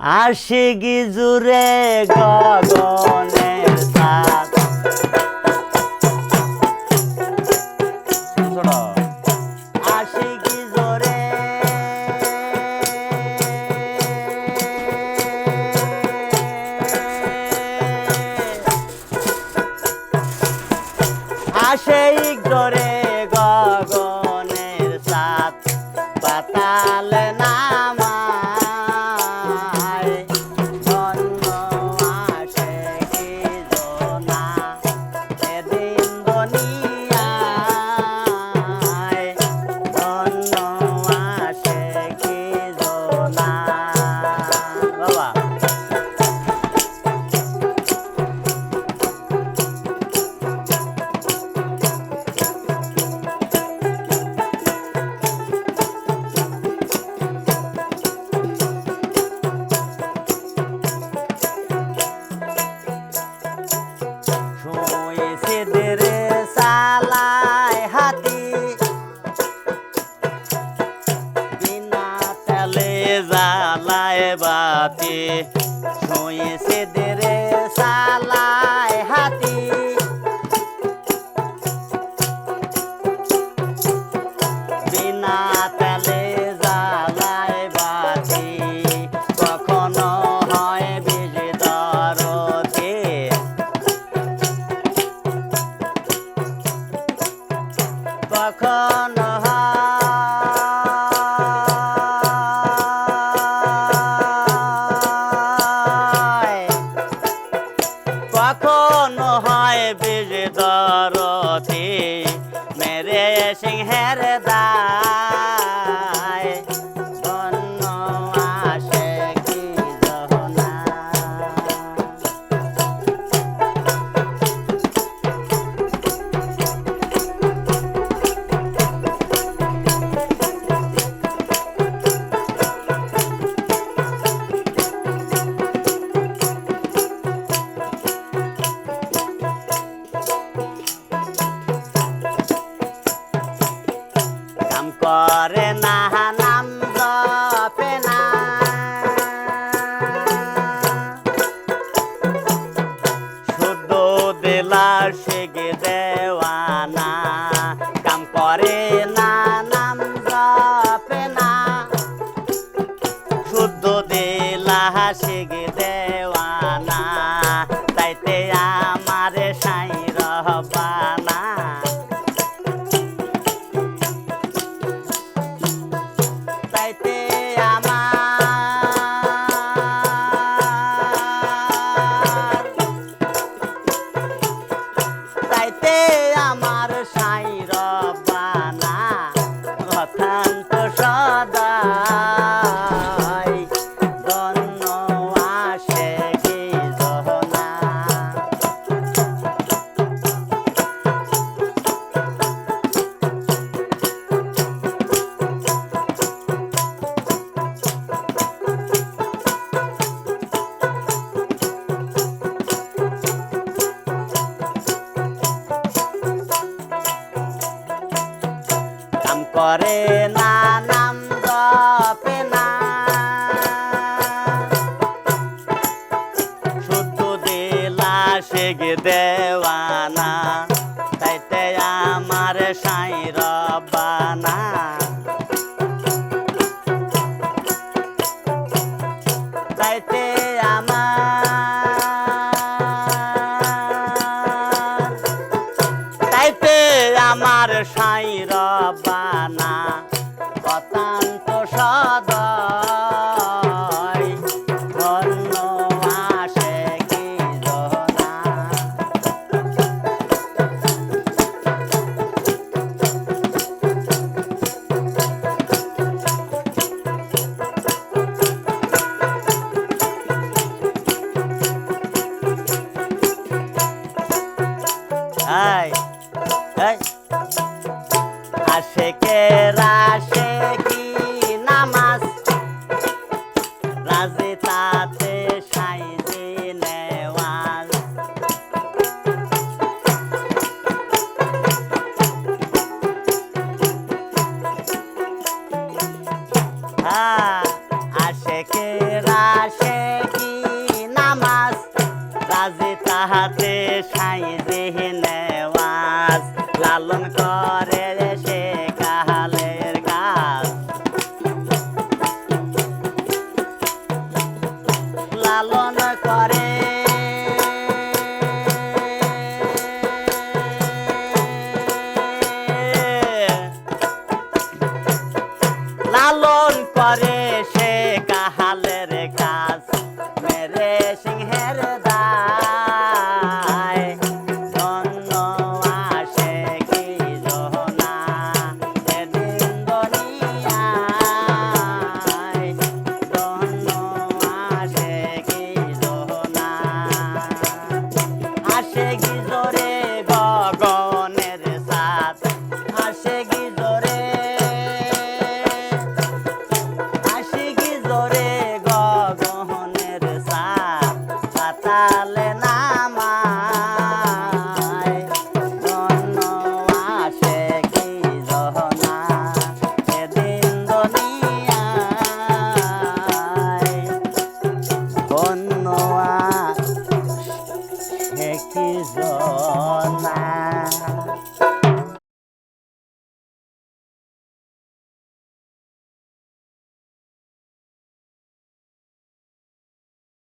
আশিকি জুড়ে গগনের জ্বালায় বাতি শুয়েছে দেরে সালায় হাতি। বিনা তেলে জ্বালায় বাতি, কখনো হয় বিজে দরতে কখন হয় বীজ দরতি মেরে সিংহের দায় করে না নাম জপে না। শুদ্ধ দিলা সেগে দেওয়ানা তাইতে আমারে সাই রহবানা না নাম দিলা তাইতে আমার সাই রবানা তাইতে তাইতে আমার সাই রবানা লালন করে সে কাহালের কাজ। লালন করে। লালন করে সে কাহালের কাজ। মেরে is on my